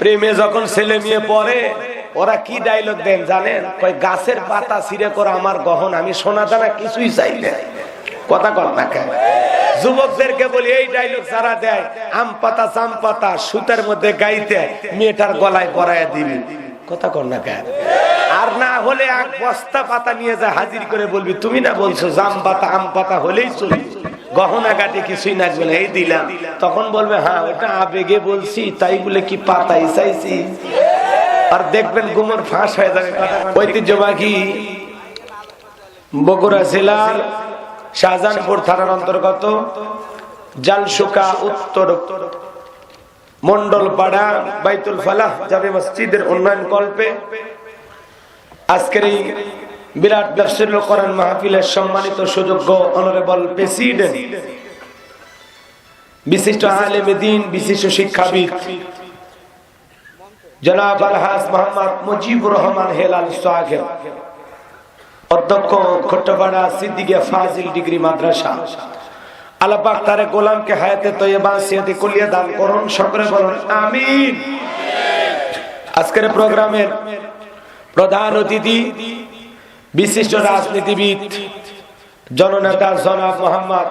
প্রেমে যখন ছেলে মেয়ে পড়ে, ওরা কি ডায়লগ দেন জানেন? কই গাছের পাতা ছিঁড়ে করে আমার গহন, আমি সোনা দানা কিছুই চাই না। কথা কর না কেন? যুবকদেরকে বলি, এই ডায়লগ যারা দেয়, আম পাতা চাম পাতা, সুতার মধ্যে গাইতে, মেয়েটার গলায় পরায় দিবি। কথা কর না কেন? আর না হলে এক বস্তা পাতা নিয়ে যা হাজির করে বলবি, তুমি না বলছো, জাম পাতা, আম পাতা হলেই চলবে। গহনা গাটি কিছুই নাচবে না, এই দিলাম। তখন বলবে হ্যাঁ ওটা আবেগে বলছি, তাই বলে কি পাতাই চাইছি আর দেখবেন গুমর ফাঁস হয়ে যাবে। ঐতিহ্যবাহী বগুড়া জেলার শাহজাহানপুর থানার অন্তর্গত জালসুকা উত্তর মন্ডল পাড়া বাইতুল ফালাহ যাবে মসজিদের উন্নয়ন কল্পে আজকের এই বিরাট ব্যবসায়ী করেন মাহফিলের সম্মানিত সুযোগ্য অনারেবল প্রেসিডেন্ট বিশিষ্ট আলেমে দিন, বিশিষ্ট শিক্ষাবিদ। জনাব আলহাজ মোহাম্মদ মুজিবুর রহমান হেলাল সাহেব। অধ্যক্ষ খট্টপাড়া সিদ্দিকে ফাজিল ডিগ্রি মাদ্রাসা। আল্লাপাক তারে গোলামকে হায়াতে তৈবা সিয়াতে কুলিয়া দান করুন, সকলে বলুন, আমিন। আজকের প্রোগ্রামের প্রধান অতিথি বিশিষ্ট রাজনীতিবিদ, জননেতা জনাব মোহাম্মদ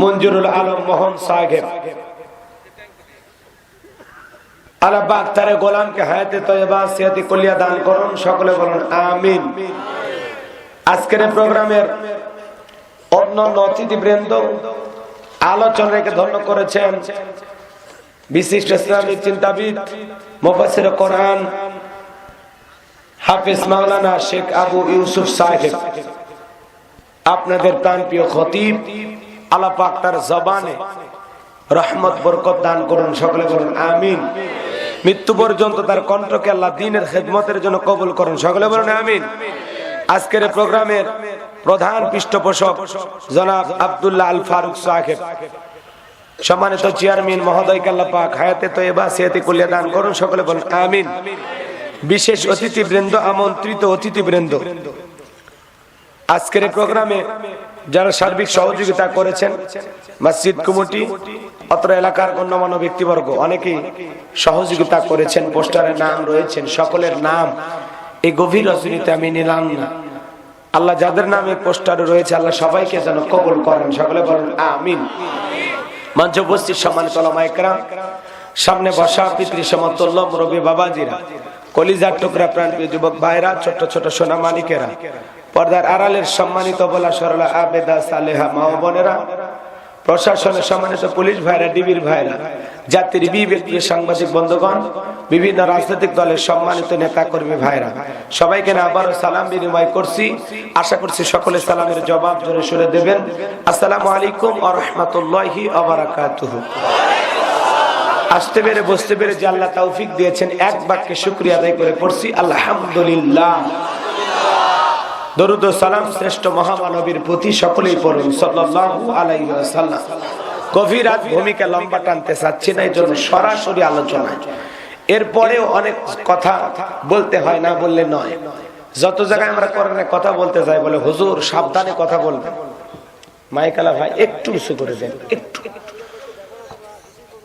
মঞ্জুরুল আলম মোহন সাহেব। সকলে আজকের প্রোগ্রামের অন্যান্য অতিথিবৃন্দ আলোচনা ধন্য করেছেন বিশিষ্ট ইসলামিক চিন্তাবিদ মুফাসির কোরআন হাফিজ মাওলানা শেখ আবু ইউসুফ সাহেব, আপনাদের প্রাণপ্রিয় খতিব আল্লাহ পাক তার জবানে রহমত, বরকত দান করুন, সকলে বলুন আমিন। মৃত্যু পর্যন্ত তার কণ্ঠকে আল্লাহ দিনের খেদমতের জন্য কবুল করুন, সকলে বলুন আমিন। আজকের প্রোগ্রামের প্রধান পৃষ্ঠপোষক জনাব আব্দুল্লাহ আল ফারুক সাহেব, সম্মানিত চেয়ারম্যান মহোদয় কাল্লা পাক হায়াতে তৈবা সিয়াতে কুলিয়া দান করুন, সকলে বলুন আমিন। বিশেষ অতিথিবৃন্দ, আমন্ত্রিত অতিথিবৃন্দ। আজকের প্রোগ্রামে যারা সার্বিক সহযোগিতা করেছেন, মসজিদ কমিটি, অত্র এলাকার গণ্যমান্য ব্যক্তিবর্গ, অনেকেই সহযোগিতা করেছেন, পোস্টারের নাম রয়েছেন, সকলের নাম এই গভীর রজনীতে আমি নিলাম না। আল্লাহ যাদের নামে পোস্টারে রয়েছে, আল্লাহ সবাইকে যেন কবল করেন, সকলে বলেন, আমিন। মঞ্চ উপস্থিত সম্মানিত সামনে বসা পিতৃ সমতুল্য রবি বাবাজিরা। কলিজার টুকরা প্রাণপ্রিয় যুবক ভাইরা ছোট ছোট সোনা মালিকেরা পর্দার আড়ালের সম্মানিত বলা সরলা আবেদা সালেহা মা বোনেরা, প্রশাসনের সম্মানিত পুলিশ ভাইরা, ডিবির ভাইরা, জাতির বিবেকী সাংবাদিক বন্ধুগণ, বিভিন্ন রাজনৈতিক দলের সম্মানিত নেতা কর্মী ভাইরা, সবাইকে আবারও সালাম বিনিময় করছি। আশা করছি সকলে সালামের জবাব জোরে সরে দেবেন। আসসালামু আলাইকুম আ রহমতুল্লাহি আবরাকাতুহু আসতে পেরে, বসতে পেরে যে আল্লাহ তৌফিক দিয়েছেন, এক বাক্যে শুক্রিয়া আদায় করে পড়ছি, আলহামদুলিল্লাহ। দরুদ সালাম শ্রেষ্ঠ মহামানবীর প্রতি সকলেই পড়ুন, সাল্লাল্লাহু আলাইহি ওয়াসাল্লাম। গভীর রাত ভূমিকা লম্বা টানতে চাচ্ছি না এই জন্য সরাসরি আলোচনা এরপরেও অনেক কথা বলতে হয়, না বললে নয়। যত জায়গায় আমরা কোরআনে কথা বলতে যাই, বলে হুজুর, সাবধানে কথা বলবেন। মাইকালা ভাই, একটু উঁচু করে দেন, একটু।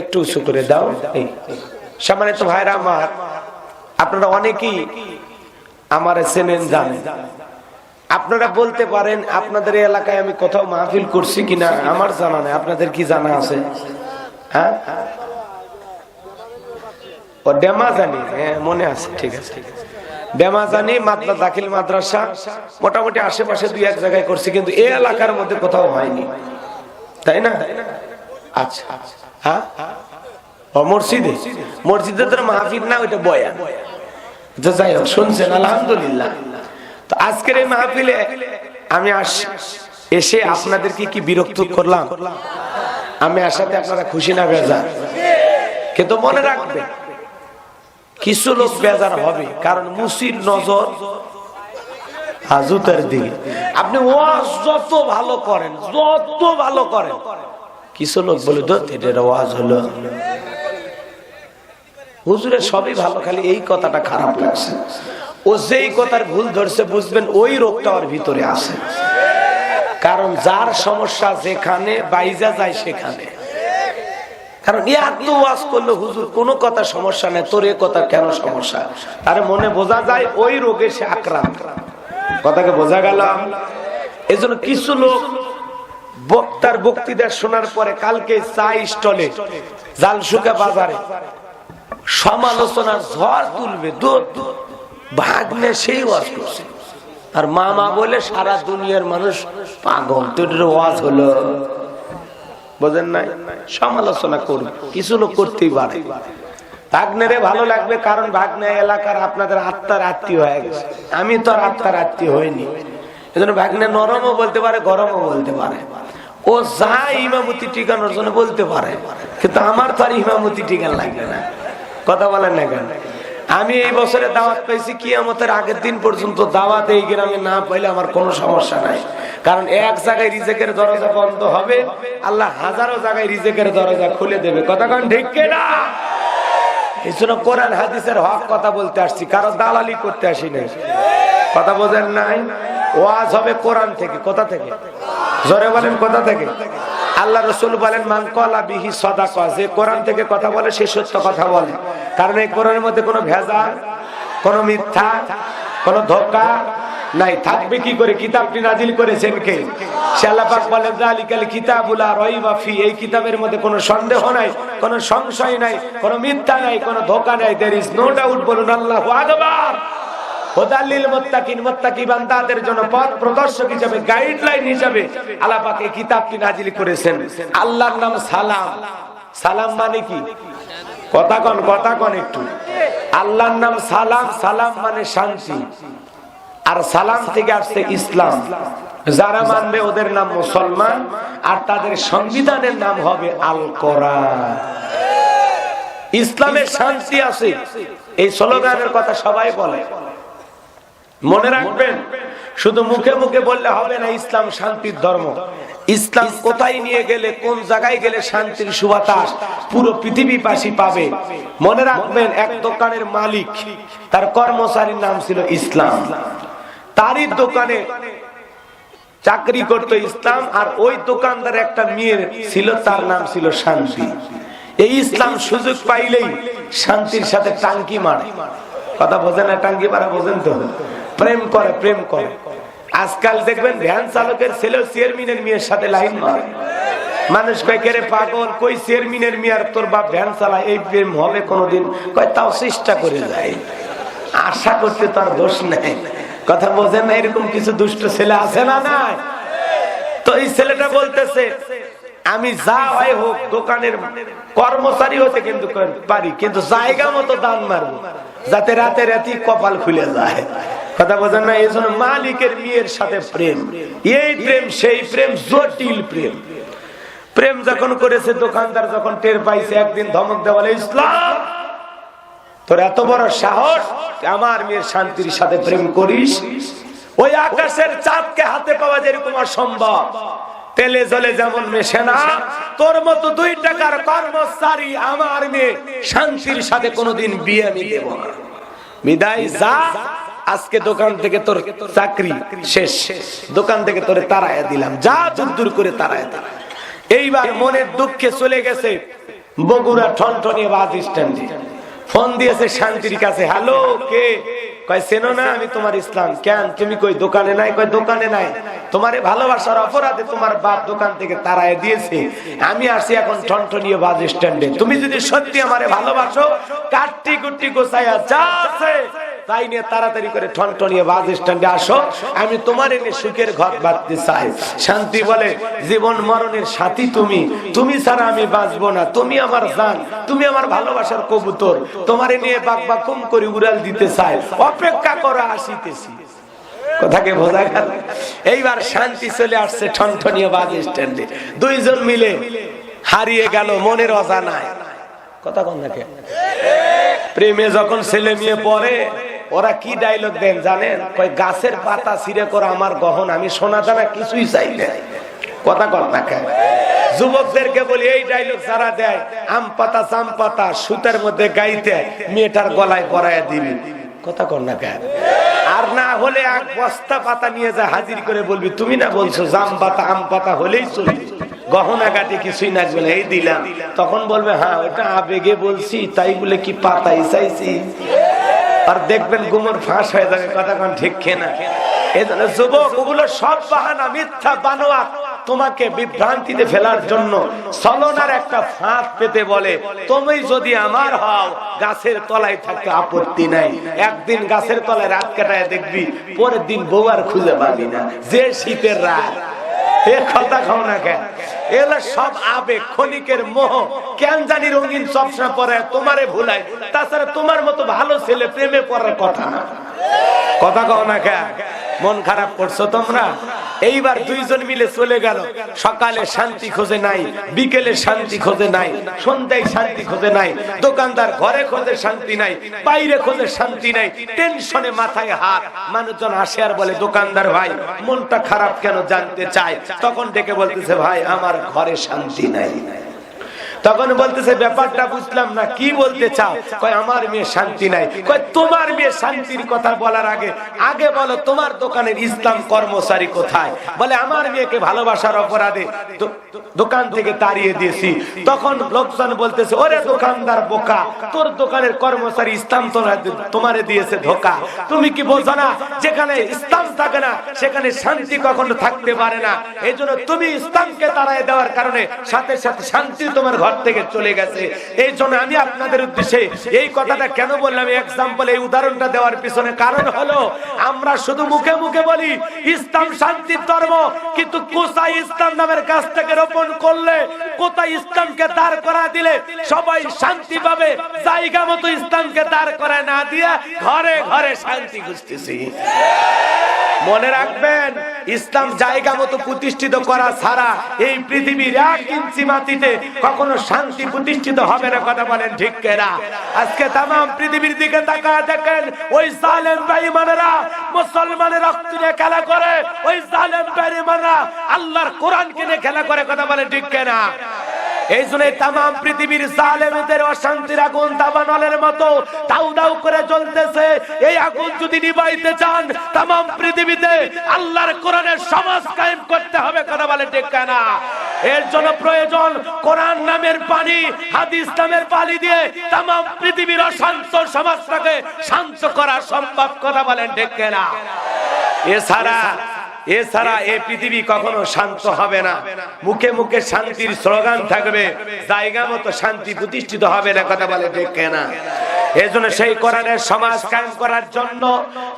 একটু উঁচু করে দাও। সম্মানিত ভাইরা আমার, আপনারা অনেকেই আমার চেনেন, জানেন। আপনারা বলতে পারেন, আপনাদের এলাকায় আমি কোথাও মাহফিল করছি কিনা, আমার জানা নেই। আপনাদের কি জানা আছে? হ্যাঁ? ও হ্যাঁ মনে আছে, ঠিক আছে। দাখিল মাদ্রাসা, মোটামুটি আশেপাশে দুই এক জায়গায় করছি, কিন্তু এই এলাকার মধ্যে কোথাও হয়নি। তাই না? আচ্ছা। মসজিদে? মসজিদে তো মাহফিল না, ওইটা তো যাই হোক, শুনছেন, আলহামদুলিল্লাহ। তো আজকের এই মাহফিলে আমি এসে আপনাদেরকে কি বিরক্ত করলাম? আমি আসাতে আপনারা খুশি না কিন্তু মনে রাখবে কিছু লোক বেজার হবে, কারণ মুসির নজর হাজুতের দিকে। আপনি যত ভালো করেন, যত ভালো করেন কিছু লোক বলে তো এটার ওয়াজ হলো। হুজুরের সবই ভালো, খালি এই কথাটা খারাপ লাগছে। ও যেই কথার ভুল ধরছে, বুঝবেন ওই রোগটা ওর ভিতরে আছে। কারণ যার সমস্যা যেখানে, বাইজা যায় সেখানে। কারণ হুজুর, কোনো কথা সমস্যা নেই, তোর এ কথা কেন সমস্যা? তার মনে বোঝা যায় ওই রোগে সে আক্রান্ত। কথাকে বোঝা গেল? এই জন্য কিছু লোক বক্তার বক্তৃতা শোনার পরে কালকে চা স্টলে জালসুকা বাজারে। সমালোচনার ঝড় তুলবে ভাগ্নে সেই ওয়াজ করছে। আর মামা বলে, সারা দুনিয়ার মানুষ পাগল তোর ওয়াজ হলো। বোঝেন নাই? সমালোচনা করবে, কিছু লোক করতেই পারে। ভাগ্নেরে ভালো লাগবে, কারণ ভাগ্নে এলাকার আপনাদের আত্মার আত্মীয় হয়ে গেছে। আমি তো আর আত্মার আত্মীয় হইনি। এজন্য ভাগ্নে নরমও বলতে পারে, গরমও বলতে পারে। ও যা ইমামতি টিকানোর জন্য বলতে পারে, কিন্তু আমার তো আর ইমামতি টিকান লাগবে না। কথা বলেন না কেন? আমি এই বছরে দাওয়াত পাইছি কি আমাদের আগের দিন পর্যন্ত দাওয়াত এই গ্রামে না পাইলে আমার কোনো সমস্যা নাই। কারণ এক জায়গায় রিজেকের দরজা বন্ধ হবে, আল্লাহ হাজারো জায়গায় রিজেকের দরজা খুলে দেবে। কথা কন ঠিক না? এই জন্য কোরআন, হাদিসের হক কথা বলতে আসছি, কারও দালালি করতে আসি নাই। কথা বোঝেন নাই? ওয়াজ হবে কোরআন থেকে, কোথা থেকে? জোরে বলেন কোথা থেকে। আল্লাহ রসুল বলেন, মান কলা বিহি সদা যে কোরআন থেকে কথা বলে সে সত্য কথা বলে। কারণ এই কোরআনের মধ্যে কোনো ভেজা কোনো মিথ্যা, কোনো ধোকা নাই। থাকবে কি করে? কিতাবটি নাজিল করেছেন কে? সে আল্লাহ পাক বলেন জালিকাল কিতাবুলা রাইবা ফি এই কিতাবের মধ্যে কোনো সন্দেহ নাই, কোনো সংশয় নাই, কোনো মিথ্যা নাই, কোনো ধোকা নাই। দেয়ার ইজ নো ডাউট বলুন, আল্লাহু আকবার! বান্দাদের জন্য পথ প্রদর্শক গাইডলাইন এই কিতাবটি নাজিল করেছেন। আল্লাহর নাম সালাম। সালাম মানে কি? কথা কন কথা কন একটু। আল্লাহর নাম সালাম সালাম মানে শান্তি। আর সালাম থেকে আসছে ইসলাম। যারা মানবে ওদের নাম মুসলমান, আর তাদের সংবিধানের নাম হবে আল কোরআন ইসলামের শান্তি আছে। এই স্লোগানের কথা সবাই বলে। মনে রাখবেন, শুধু মুখে মুখে বললে হবে না, ইসলাম শান্তির ধর্ম। ইসলাম কোথায় নিয়ে গেলে, কোন জায়গায় গেলে শান্তির সুবাতাস পুরো পৃথিবীবাসী পাবে? মনে রাখবেন, এক দোকানের মালিক, তার কর্মচারীর নাম ছিল ইসলাম। তারই দোকানে চাকরি করত ইসলাম, আর ওই দোকানদার একটা মেয়ের ছিল, তার নাম ছিল শান্তি। এই ইসলাম সুযোগ পাইলেই শান্তির সাথে টাঙ্কি মারে। কথা বোঝেন না, টাঙ্কি মারা বোঝেন তো? প্রেম করে প্রেম করে। আজকাল দেখবেন ভ্যান চালকের ছেলে চেয়ারম্যানের মেয়ের সাথে লাইন মারে। মানুষ কয় কেরে পাগল? কই চেয়ারম্যানের মেয়ের তোর বাপ ভ্যান চালায়? এই প্রেম হবে কোনোদিন? কয় তাও চেষ্টা করে যায় আশা করতে তার দোষ নেই। কথা বোঝেন না এরকম কিছু দুষ্ট ছেলে আছে না নাই? তো এই ছেলেটা বলতেছে আমি যা হয় হোক দোকানের কর্মচারী হতে কিন্তু পারি কিন্তু জায়গা মতো দান মারবো যাতে রাতে রাতি কপাল খুলে যায়। কথা বোঝেন না, এই জন্য মালিকের মেয়ের সাথে প্রেম। এই প্রেম, সেই প্রেম জটিল প্রেম। প্রেম যখন করেছে, দোকানদার যখন টের পাইছে, একদিন ধমক দেওয়ালে ইসলাম, তোর এত বড় সাহস আমার মেয়ের শান্তির সাথে প্রেম করিস? ওই আকাশের চাঁদকে হাতে পাওয়া যেরকম অসম্ভব। তেলে জলে যেমন মেশে না, তোর মতো দুই টাকার কর্মচারী আমার মেয়ে শান্তির সাথে কোনোদিন বিয়ে আমি দেব না। বিদায় যা। আজকে দোকান থেকে তোর চাকরি শেষ। দোকান থেকে তোরে তারায় দিলাম। যা দূর করে তারায় এইবার মনের দুঃখে চলে গেছে বগুড়া ঠনঠনিয়ে বাস স্ট্যান্ডে। ফোন দিয়েছে শান্তির কাছে, হ্যালো, কে? কয়, চেনো না আমি তোমার ইসলাম। কেন? তুমি কই দোকানে নাই? কয়, দোকানে নাই। তোমারে ভালোবাসার অপরাধে তোমার বাপ দোকান থেকে তারায় দিয়েছে। আমি আসি এখন ঠনঠনিয়ে বাস স্ট্যান্ডে। তুমি যদি সত্যি আমারে ভালোবাসো কাটটি কুট্টি গোছাইয়া যা আছে তাই নিয়ে তাড়াতাড়ি করে ঠনঠনিয়ে বাস স্ট্যান্ডে আসো। আমি তোমার এনে সুখের ঘর বাঁধতে চাই। শান্তি বলে, জীবন মরণের সাথী তুমি। তুমি ছাড়া আমি বাঁচবো না। তুমি আমার জান, তুমি আমার ভালোবাসার কবুতর। তোমার নিয়ে বাক বাকুম করে উড়াল দিতে চাই। অপেক্ষা করা, আসিতেছি। কথাকে বোঝা গেল? এইবার শান্তি চলে আসছে ঠনঠনীয় বাস স্ট্যান্ডে। দুইজন মিলে হারিয়ে গেল মনের অজানায়। কথা কন দেখে? প্রেমে যখন ছেলে মেয়ে পড়ে ওরা কি ডায়লগ দেন জানেন? কয়, গাছের পাতা ছিঁড়ে করে আমার গহন, আমি সোনা দানা কিছুই চাই না। কথা কর না কেন? যুবকদেরকে বলি, এই ডায়লগ যারা দেয়, আম পাতা চাম পাতা, সুতার মধ্যে গাইতে, মেয়েটার গলায় পরায় দিবি। কথা কর না কেন? আর না হলে এক বস্তা পাতা নিয়ে যা হাজির করে বলবি, তুমি না বলছো, জাম পাতা, আম পাতা হলেই চলবে গহনা গাটি কিছুই নাচবে না। এই দিলাম। তখন বলবে হ্যাঁ ওটা আবেগে বলছি, তাই বলে কি পাতাই চাইছি? আর দেখবেন গুমর ফাঁস হয়ে যাবে, কথা কোন ঠিক খেয়ে যুবক সব বিভ্রান্তিতে ফেলার জন্য সলনার একটা ফাঁদ পেতে বলে, তুমি যদি আমার হও, গাছের তলায় থাকতে আপত্তি নাই। একদিন গাছের তলায় রাত কাটায় দেখবি, পরের দিন বউ আর খুঁজে পাবি না। যে শীতের রাত। এ কথা খাও না কেন? এগুলো সব আবেগ ক্ষণিকের মোহ। কেন জানি রঙিন সবসময় পরে তোমারে ভুলাই। তাছাড়া তোমার মতো ভালো ছেলে প্রেমে পড়ার কথা না। কথা কও না কে? মন খারাপ করছ তোমরা? এইবার দুইজন মিলে চলে গেল। সকালে শান্তি খোঁজে নাই, বিকেলে শান্তি খোঁজে নাই, সন্ধ্যায় শান্তি খোঁজে নাই, দোকানদার ঘরে খোঁজে শান্তি নাই, বাইরে খোঁজে শান্তি নাই, টেনশনে মাথায় হাত। মানুষজন আসে আর বলে, দোকানদার ভাই, মনটা খারাপ কেন জানতে চায়? তখন ডেকে বলতেছে, ভাই, আমার ঘরে শান্তি নাই। তখন বলতেছে, ব্যাপারটা বুঝলাম না, কি বলতে চাও? কয়, আমার মেয়ে শান্তি নাই। কয়, তোমার মেয়ে শান্তির কথা বলার আগে আগে বলো, তোমার দোকানের ইসলাম কর্মচারী কোথায়? বলে, আমার মেয়েকে ভালোবাসার অপরাধে দোকান থেকে তাড়িয়ে দিয়েছি। তখন লোকজন বলতেছে, ওরে দোকানদার বোকা, তোর দোকানের কর্মচারী ইসলাম তোমারে দিয়েছে ধোকা। তুমি কি বোঝো না, যেখানে ইসলাম থাকে না, সেখানে শান্তি কখনো থাকতে পারে না। এই তুমি ইসলামকে তাড়াই দেওয়ার কারণে সাথে সাথে শান্তি তোমার ঘর থেকে চলে গেছে। এই জন্য আমি আপনাদের উদ্দেশ্যে এই কথাটা কেন বললাম? এক্সাম্পল এই উদাহরণটা দেওয়ার পিছনে কারণ হলো, আমরা শুধু মুখে মুখে বলি, ইসলাম শান্তির ধর্ম, কিন্তু কোথায় ইসলাম নামের কাছ থেকে রোপণ করলে, কোথায় ইসলামকে দাঁড় করা দিলে, সবাই শান্তি পাবে, জায়গা মতো ইসলামকে দাঁড় করা না দিয়ে ঘরে ঘরে শান্তি খুঁজতেছি। মনে রাখবেন, ইসলাম জায়গা মতো প্রতিষ্ঠিত করা ছাড়া এই পৃথিবীর এক ইঞ্চি মাটিতে কখনো শান্তি প্রতিষ্ঠিত হবে না, কথা বলেন ঠিক কেনা? আজকে তাম পৃথিবীর দিকে তাকায় দেখেন, ওই জালেম বেঈমানেরা মুসলমানের রক্ত নিয়ে খেলা করে, ওই জালেম বেঈমানরা আল্লাহর কোরআনকে নিয়ে খেলা করে, কথা বলেন ঠিক কেনা? এই জন্য তাম পৃথিবীর জালেমদের অশান্তির আগুন দাবানলের মতো দাউ দাউ করে এই আগুন যদি নিবাইতে চান পৃথিবীতে আল্লাহর কোরআনের সমাজ কায়েম করতে হবে, কথা বলে ঠিক না এর জন্য প্রয়োজন কোরআন নামের পানি, হাদিস নামের পানি দিয়ে তাম পৃথিবীর অশান্ত সমাজটাকে শান্ত করা সম্ভব, কথা বলেন ঠিক না এছাড়া এছাড়া এ পৃথিবী কখনো শান্ত হবে না। মুখে মুখে শান্তির স্লোগান থাকবে। জায়গা মতো শান্তি প্রতিষ্ঠিত হবে না, কথা বলে দেখে না। এই জন্য সেই কোরআনের সমাজ কায়েম করার জন্য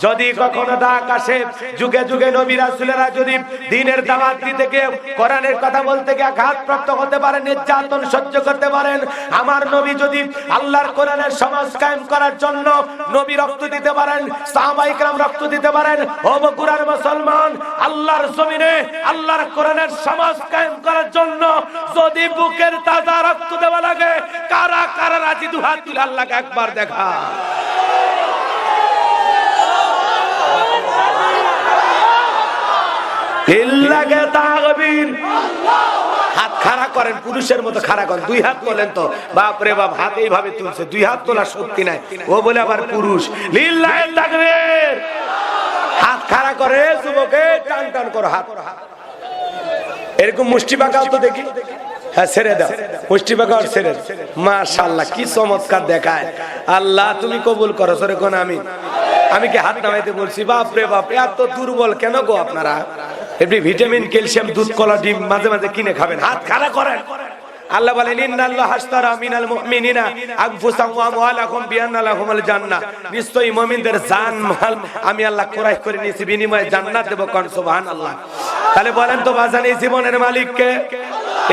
যদি কখনো ডাক আসে যুগে যুগে নবী রাসূলেরা যদি দিনের দাওয়াত দিতে গিয়ে কোরআনের কথা বলতে গিয়ে আঘাতপ্রাপ্ত হতে পারেন নির্যাতন সহ্য করতে পারেন আমার নবী যদি আল্লাহর কোরআনের সমাজ কায়েম করার জন্য নবী রক্ত দিতে পারেন সাহাবায়ে کرام রক্ত দিতে পারেন ও বগুড়ার মুসলমান আল্লাহর জমিনে আল্লাহর কোরআনের সমাজ কায়েম করার জন্য যদি বুকের তাজা রক্ত দেওয়া লাগে কারা কারা রাজি দুহাত তুলে আল্লাহকে একবার দেখা তাকবীর। হাত খাড়া করেন, পুরুষের মতো খাড়া করেন। দুই হাত তোলেন তো। বাপ রে বাপ, হাত এইভাবে তুলছে। দুই হাত তোলার শক্তি নাই। ও বলে আবার পুরুষ। হাত খাড়া করে, যুবকে টান টান করো হাত। এরকম মুষ্টি পাকাও তো দেখি। হ্যাঁ আমি। কি হাত নামাইতে বলছি? এত দুর্বল কেন গো আপনারা? এমনি ভিটামিন, ক্যালসিয়াম, দুধ, কলা, ডিম মাঝে মাঝে কিনে খাবেন। হাত করেন। আল্লাহ জান আমি আল্লাহ করে নিয়েছি, বিনিময়ে তাহলে বলেন তো বাজান জীবনের মালিক কে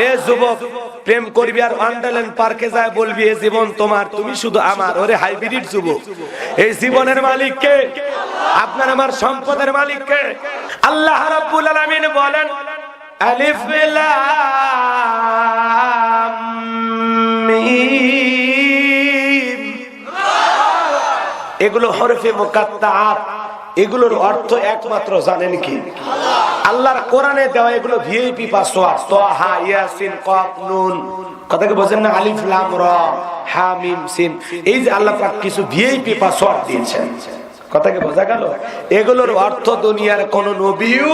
এ যুবক, প্রেম করবি আর ওয়ান্ডারল্যান্ড পার্কে যায় বলবি এই জীবন তোমার, তুমি শুধু আমার। ওরে হাইব্রিড যুবক, এই জীবনের মালিক কে? আপনার আমার সম্পদের মালিক কে? আল্লাহ রাব্বুল আলামিন বলেন, আলিফ লাম মিম। এগুলো হরফে মুকাত্তাআত এগুলোর অর্থ একমাত্র জানেন কি? আল্লাহর কোরআনে দেওয়া এগুলো ভিআইপি পাসওয়ার্ড হা, ইয়াসিন, কফ, নুন। কথা কি বোঝেন না? আলিফ, লাম, র, হা, মিম, সিন। এই যে আল্লাহ পাক কিছু ভিআইপি পাসওয়ার্ড দিয়েছেন। কথা কি বোঝা গেল? এগুলোর অর্থ দুনিয়ার কোন নবীও